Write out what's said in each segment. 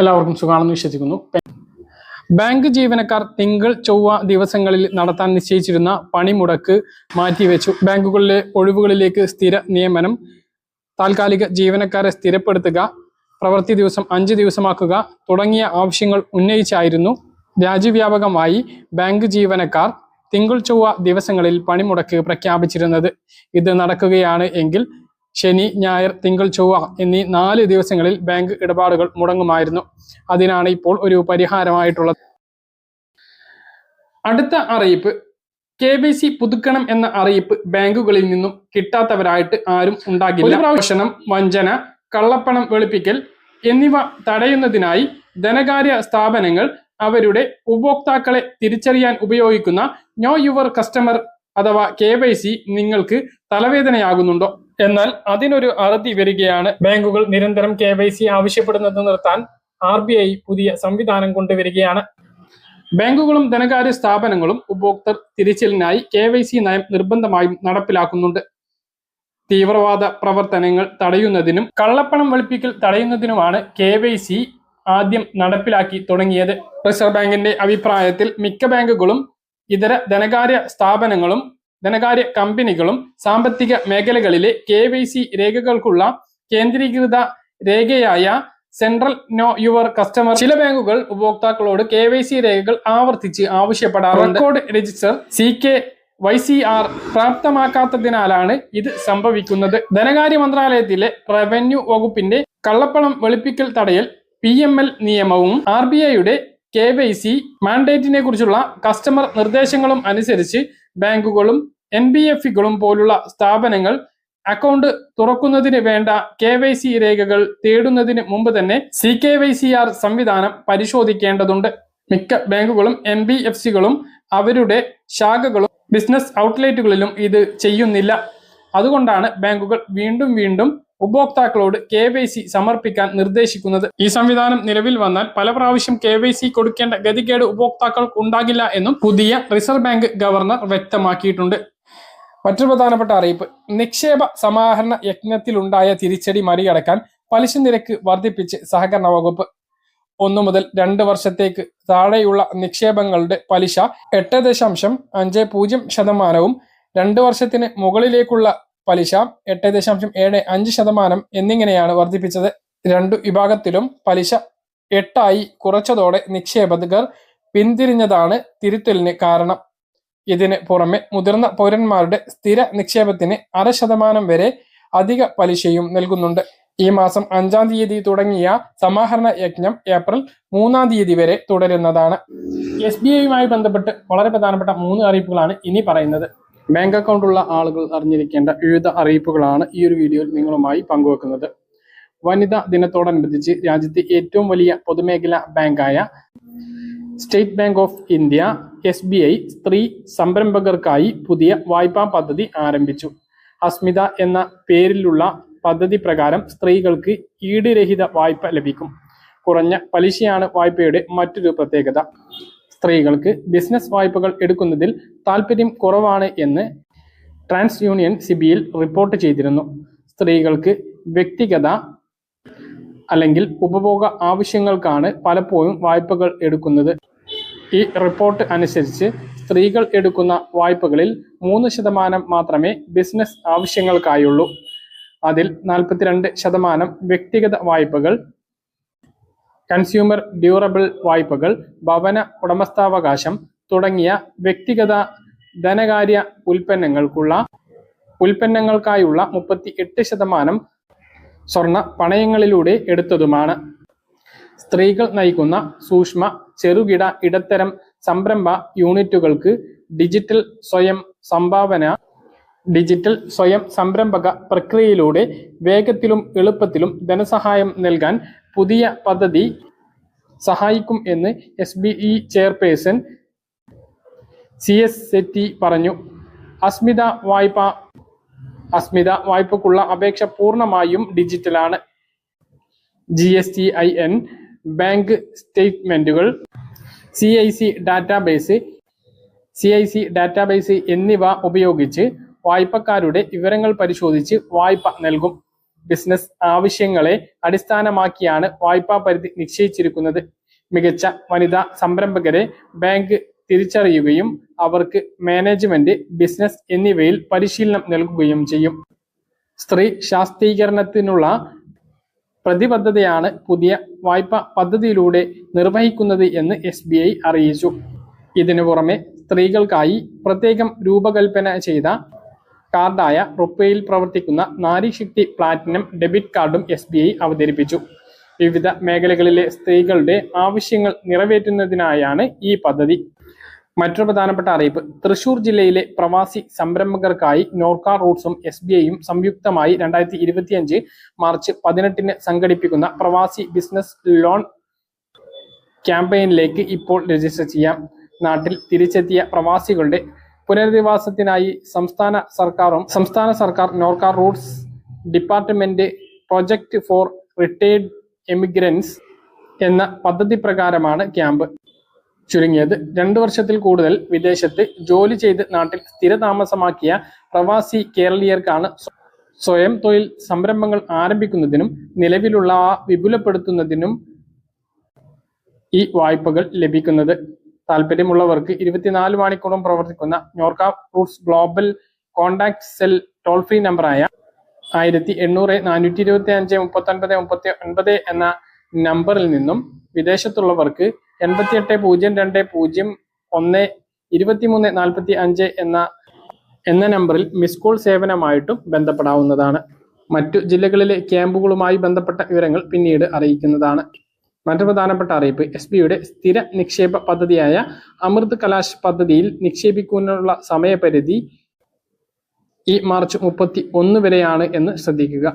എല്ലാവർക്കും സുഖമാണെന്ന് വിശ്വസിക്കുന്നു. ബാങ്ക് ജീവനക്കാർ തിങ്കൾ ചൊവ്വ ദിവസങ്ങളിൽ നടത്താൻ നിശ്ചയിച്ചിരുന്ന പണിമുടക്ക് മാറ്റിവെച്ചു. ബാങ്കുകളിലെ ഒഴിവുകളിലേക്ക് സ്ഥിര നിയമനം. താൽക്കാലിക ജീവനക്കാരെ സ്ഥിരപ്പെടുത്തുക. പ്രവൃത്തി ദിവസം അഞ്ച് ദിവസമാക്കുക. തുടങ്ങിയ ആവശ്യങ്ങൾ ഉന്നയിച്ചായിരുന്നു. രാജ്യവ്യാപകമായി ബാങ്ക് ജീവനക്കാർ തിങ്കൾ ചൊവ്വ ദിവസങ്ങളിൽ പണിമുടക്ക് പ്രഖ്യാപിച്ചിരുന്നത്. ഇത് നടക്കുകയാണ് എങ്കിൽ ശനി ഞായർ തിങ്കൾ ചൊവ്വ എന്നീ നാല് ദിവസങ്ങളിൽ ബാങ്ക് ഇടപാടുകൾ മുടങ്ങുമായിരുന്നു. അതിനാണ് ഇപ്പോൾ ഒരു പരിഹാരമായിട്ടുള്ളത്. അടുത്ത അറിയിപ്പ്. കെ ബി സി പുതുക്കണം എന്ന അറിയിപ്പ് ബാങ്കുകളിൽ നിന്നും കിട്ടാത്തവരായിട്ട് ആരും ഉണ്ടാകില്ല. പ്രവേശനം വഞ്ചന കള്ളപ്പണം വെളുപ്പിക്കൽ എന്നിവ തടയുന്നതിനായി ധനകാര്യ സ്ഥാപനങ്ങൾ അവരുടെ ഉപഭോക്താക്കളെ തിരിച്ചറിയാൻ ഉപയോഗിക്കുന്ന നോ യുവർ കസ്റ്റമർ അഥവാ കെ വൈ സി നിങ്ങൾക്ക് തലവേദനയാകുന്നുണ്ടോ? എന്നാൽ അതിനൊരു അറുതി വരികയാണ്. ബാങ്കുകൾ നിരന്തരം കെ വൈ സി ആവശ്യപ്പെടുന്നത് നിർത്താൻ ആർ ബി ഐ പുതിയ സംവിധാനം കൊണ്ടുവരികയാണ്. ബാങ്കുകളും ധനകാര്യ സ്ഥാപനങ്ങളും ഉപഭോക്തൃ തിരിച്ചലിനായി കെ വൈ സി നയം നിർബന്ധമായും നടപ്പിലാക്കുന്നുണ്ട്. തീവ്രവാദ പ്രവർത്തനങ്ങൾ തടയുന്നതിനും കള്ളപ്പണം വെളുപ്പിക്കൽ തടയുന്നതിനുമാണ് കെ വൈ സി ആദ്യം നടപ്പിലാക്കി തുടങ്ങിയത്. റിസർവ് ബാങ്കിന്റെ അഭിപ്രായത്തിൽ മിക്ക ബാങ്കുകളും ഇതര ധനകാര്യ സ്ഥാപനങ്ങളും ധനകാര്യ കമ്പനികളും സാമ്പത്തിക മേഖലകളിലെ കെ വൈ സി രേഖകൾക്കുള്ള കേന്ദ്രീകൃത രേഖയായ സെൻട്രൽ നോ യുവർ കസ്റ്റമർ. ചില ബാങ്കുകൾ ഉപഭോക്താക്കളോട് കെ വൈ സി രേഖകൾ ആവർത്തിച്ച് ആവശ്യപ്പെടാറുണ്ട്. Record register C K Y C R പ്രാപ്തമാക്കാത്തതിനാലാണ് ഇത് സംഭവിക്കുന്നത്. ധനകാര്യ മന്ത്രാലയത്തിലെ റവന്യൂ വകുപ്പിന്റെ കള്ളപ്പണം വെളുപ്പിക്കൽ തടയൽ പി എം എൽ നിയമവും ആർ ബി ഐയുടെ കെ വൈ സി മാൻഡേറ്റിനെ കുറിച്ചുള്ള കസ്റ്റമർ നിർദ്ദേശങ്ങളും അനുസരിച്ച് ബാങ്കുകളും എൻ ബി എഫ് കളും പോലുള്ള സ്ഥാപനങ്ങൾ അക്കൗണ്ട് തുറക്കുന്നതിന് വേണ്ട കെ വൈ സി രേഖകൾ തേടുന്നതിന് മുമ്പ് തന്നെ C K Y C R സംവിധാനം പരിശോധിക്കേണ്ടതുണ്ട്. മിക്ക ബാങ്കുകളും എൻ ബി എഫ് സികളും അവരുടെ ശാഖകളും ബിസിനസ് ഔട്ട്ലെറ്റുകളിലും ഇത് ചെയ്യുന്നില്ല. അതുകൊണ്ടാണ് ബാങ്കുകൾ വീണ്ടും വീണ്ടും ഉപഭോക്താക്കളോട് കെ വൈ സി സമർപ്പിക്കാൻ നിർദ്ദേശിക്കുന്നത്. ഈ സംവിധാനം നിലവിൽ വന്നാൽ പല പ്രാവശ്യം കെ വൈ സി കൊടുക്കേണ്ട ഗതികേട് ഉപഭോക്താക്കൾക്ക് ഉണ്ടാകില്ല എന്നും പുതിയ റിസർവ് ബാങ്ക് ഗവർണർ വ്യക്തമാക്കിയിട്ടുണ്ട്. മറ്റൊരു പ്രധാനപ്പെട്ട അറിയിപ്പ് നിക്ഷേപ സമാഹരണ യജ്ഞത്തിലുണ്ടായ തിരിച്ചടി മറികടക്കാൻ പലിശ നിരക്ക് വർദ്ധിപ്പിച്ച് സഹകരണ വകുപ്പ്. ഒന്നു മുതൽ രണ്ട് വർഷത്തേക്ക് താഴെയുള്ള നിക്ഷേപങ്ങളുടെ പലിശ എട്ട് ദശാംശം അഞ്ച് പൂജ്യം ശതമാനവും രണ്ട് വർഷത്തിന് മുകളിലേക്കുള്ള പലിശ എട്ട് ദശാംശം ഏഴ് അഞ്ച് ശതമാനം എന്നിങ്ങനെയാണ് വർദ്ധിപ്പിച്ചത്. രണ്ടു വിഭാഗത്തിലും പലിശ എട്ടായി കുറച്ചതോടെ നിക്ഷേപകർ പിന്തിരിഞ്ഞതാണ് തിരുത്തലിന് കാരണം. ഇതിന് പുറമെ മുതിർന്ന പൗരന്മാരുടെ സ്ഥിര നിക്ഷേപത്തിന് അര ശതമാനം വരെ അധിക പലിശയും നൽകുന്നുണ്ട്. ഈ മാസം അഞ്ചാം തീയതി തുടങ്ങിയ സമാഹരണ യജ്ഞം ഏപ്രിൽ മൂന്നാം തീയതി വരെ തുടരുന്നതാണ്. എസ് ബി ഐയുമായി ബന്ധപ്പെട്ട് വളരെ പ്രധാനപ്പെട്ട മൂന്ന് അറിയിപ്പുകളാണ് ഇനി പറയുന്നത്. ബാങ്ക് അക്കൗണ്ട് ഉള്ള ആളുകൾ അറിഞ്ഞിരിക്കേണ്ട വിവിധ അറിയിപ്പുകളാണ് ഈ ഒരു വീഡിയോയിൽ നിങ്ങളുമായി പങ്കുവെക്കുന്നത്. വനിതാ ദിനത്തോടനുബന്ധിച്ച് രാജ്യത്തെ ഏറ്റവും വലിയ പൊതുമേഖലാ ബാങ്കായ State Bank of India S B I സ്ത്രീ സംരംഭകർക്കായി പുതിയ വായ്പാ പദ്ധതി ആരംഭിച്ചു. അസ്മിത എന്ന പേരിലുള്ള പദ്ധതി പ്രകാരം സ്ത്രീകൾക്ക് ഈടുരഹിത വായ്പ ലഭിക്കും. കുറഞ്ഞ പലിശയാണ് വായ്പയുടെ മറ്റൊരു പ്രത്യേകത. സ്ത്രീകൾക്ക് ബിസിനസ് വായ്പകൾ എടുക്കുന്നതിൽ താല്പര്യം കുറവാണ് എന്ന് ട്രാൻസ് യൂണിയൻ സിബിയിൽ റിപ്പോർട്ട് ചെയ്തിരുന്നു. സ്ത്രീകൾക്ക് വ്യക്തിഗത അല്ലെങ്കിൽ ഉപഭോഗ ആവശ്യങ്ങൾക്കാണ് പലപ്പോഴും വായ്പകൾ എടുക്കുന്നത്. ഈ റിപ്പോർട്ട് അനുസരിച്ച് സ്ത്രീകൾ എടുക്കുന്ന വായ്പകളിൽ മൂന്ന് ശതമാനം മാത്രമേ ബിസിനസ് ആവശ്യങ്ങൾക്കായുള്ളൂ. അതിൽ നാൽപ്പത്തിരണ്ട് ശതമാനം വ്യക്തിഗത വായ്പകൾ കൺസ്യൂമർ ഡ്യൂറബിൾ വായ്പകൾ ഭവന ഉടമസ്ഥാവകാശം തുടങ്ങിയ വ്യക്തിഗത ധനകാര്യ ഉൽപ്പന്നങ്ങൾക്കുള്ള ഉൽപ്പന്നങ്ങൾക്കായുള്ള മുപ്പത്തി എട്ട് ശതമാനം സ്വർണ പണയങ്ങളിലൂടെ എടുത്തതുമാണ്. സ്ത്രീകൾ നയിക്കുന്ന സൂക്ഷ്മ ചെറുകിട ഇടത്തരം സംരംഭ യൂണിറ്റുകൾക്ക് ഡിജിറ്റൽ സ്വയം സംഭാവന ഡിജിറ്റൽ സ്വയം സംരംഭക പ്രക്രിയയിലൂടെ വേഗത്തിലും എളുപ്പത്തിലും ധനസഹായം നൽകാൻ പുതിയ പദ്ധതി സഹായിക്കും എന്ന് S B I chairperson C S Setty പറഞ്ഞു. അസ്മിത വായ്പ അസ്മിത വായ്പക്കുള്ള അപേക്ഷ പൂർണമായും ഡിജിറ്റലാണ്. G S T I N bank സ്റ്റേറ്റ്മെന്റുകൾ C I C database C I C database എന്നിവ ഉപയോഗിച്ച് വായ്പക്കാരുടെ വിവരങ്ങൾ പരിശോധിച്ച് വായ്പ നൽകും. ബിസിനസ് ആവശ്യങ്ങളെ അടിസ്ഥാനമാക്കിയാണ് വായ്പാ പരിധി നിശ്ചയിച്ചിരിക്കുന്നത്. മികച്ച വനിതാ സംരംഭകരെ ബാങ്ക് തിരിച്ചറിയുകയും അവർക്ക് മാനേജ്മെന്റ് ബിസിനസ് എന്നിവയിൽ പരിശീലനം നൽകുകയും ചെയ്യും. സ്ത്രീ ശാസ്ത്രീകരണത്തിനുള്ള പ്രതിബദ്ധതയാണ് പുതിയ വായ്പ പദ്ധതിയിലൂടെ നിർവഹിക്കുന്നത് എന്ന് എസ് ബി ഐ അറിയിച്ചു. ഇതിനു പുറമെ സ്ത്രീകൾക്കായി പ്രത്യേകം രൂപകൽപ്പന ചെയ്ത കാർഡായ റുപ്പേയിൽ പ്രവർത്തിക്കുന്ന നാരീശക്തി പ്ലാറ്റിനം ഡെബിറ്റ് കാർഡും എസ് ബി ഐ അവതരിപ്പിച്ചു. വിവിധ മേഖലകളിലെ സ്ത്രീകളുടെ ആവശ്യങ്ങൾ നിറവേറ്റുന്നതിനായാണ് ഈ പദ്ധതി. മറ്റൊരു പ്രധാനപ്പെട്ട അറിയിപ്പ് തൃശൂർ ജില്ലയിലെ പ്രവാസി സംരംഭകർക്കായി നോർക്ക റൂട്ട്സും എസ് ബി ഐയും സംയുക്തമായി രണ്ടായിരത്തി ഇരുപത്തിയഞ്ച് മാർച്ച് പതിനെട്ടിന് സംഘടിപ്പിക്കുന്ന പ്രവാസി ബിസിനസ് ലോൺ ക്യാമ്പയിനിലേക്ക് ഇപ്പോൾ രജിസ്റ്റർ ചെയ്യാം. നാട്ടിൽ തിരിച്ചെത്തിയ പ്രവാസികളുടെ പുനരധിവാസത്തിനായി സംസ്ഥാന സർക്കാരും സംസ്ഥാന സർക്കാർ Norka Roots department project for retired emigrants എന്ന പദ്ധതി പ്രകാരമാണ് ക്യാമ്പ് ചുരുങ്ങിയത്. രണ്ടു വർഷത്തിൽ കൂടുതൽ വിദേശത്ത് ജോലി ചെയ്ത് നാട്ടിൽ സ്ഥിരതാമസമാക്കിയ പ്രവാസി കേരളീയർക്കാണ് സ്വ- സ്വയം തൊഴിൽ സംരംഭങ്ങൾ ആരംഭിക്കുന്നതിനും നിലവിലുള്ള വിപുലപ്പെടുത്തുന്നതിനും ഈ വായ്പകൾ ലഭിക്കുന്നത്. താല്പര്യമുള്ളവർക്ക് ഇരുപത്തിനാല് മണിക്കൂറും പ്രവർത്തിക്കുന്ന Norka Roots global contact cell toll free നമ്പറായ ആയിരത്തി എണ്ണൂറ് നാനൂറ്റി ഇരുപത്തി അഞ്ച് മുപ്പത്തി ഒൻപത് മുപ്പത്തി ഒൻപത് എന്ന നമ്പറിൽ നിന്നും വിദേശത്തുള്ളവർക്ക് എൺപത്തിയെട്ട് പൂജ്യം രണ്ട് പൂജ്യം ഒന്ന് ഇരുപത്തിമൂന്ന് നാൽപ്പത്തി അഞ്ച് എന്ന എന്ന നമ്പറിൽ മിസ് കോൾ സേവനമായിട്ടും ബന്ധപ്പെടാവുന്നതാണ്. മറ്റു ജില്ലകളിലെ ക്യാമ്പുകളുമായി ബന്ധപ്പെട്ട വിവരങ്ങൾ പിന്നീട് അറിയിക്കുന്നതാണ്. മറ്റു പ്രധാനപ്പെട്ട അറിയിപ്പ് എസ് ബിയുടെ സ്ഥിര നിക്ഷേപ പദ്ധതിയായ അമൃത് കലാശ് പദ്ധതിയിൽ നിക്ഷേപിക്കുന്നതിനുള്ള സമയപരിധി ഈ മാർച്ച് മുപ്പത്തി ഒന്ന് വരെയാണ് എന്ന് ശ്രദ്ധിക്കുക.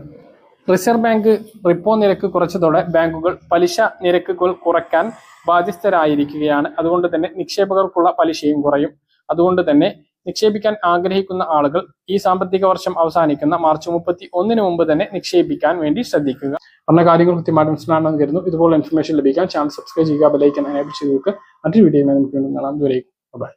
റിസർവ് ബാങ്ക് റിപ്പോ നിരക്ക് കുറച്ചതോടെ ബാങ്കുകൾ പലിശ നിരക്കുകൾ കുറയ്ക്കാൻ ബാധ്യസ്ഥരായിരിക്കുകയാണ്. അതുകൊണ്ട് തന്നെ നിക്ഷേപകർക്കുള്ള പലിശയും കുറയും. അതുകൊണ്ട് തന്നെ നിക്ഷേപിക്കാൻ ആഗ്രഹിക്കുന്ന ആളുകൾ ഈ സാമ്പത്തിക വർഷം അവസാനിക്കുന്ന മാർച്ച് മുപ്പത്തി ഒന്നിന് മുമ്പ് തന്നെ നിക്ഷേപിക്കാൻ വേണ്ടി ശ്രദ്ധിക്കുക. പറഞ്ഞ കാര്യങ്ങൾ കൃത്യമായിട്ട് മനസ്സിലാണെന്ന് കരുതുന്നു. ഇതുപോലെ ഇൻഫർമേഷൻ ലഭിക്കാൻ ചാനൽ സബ്സ്ക്രൈബ് ചെയ്യുക ബെലൈക്കൻ എനേബിൾ ചെയ്ത് നോക്കുക മറ്റൊരു വീഡിയോയുമായി നമുക്ക് വീണ്ടും കാണാം. ദൂരേക്കും ബൈ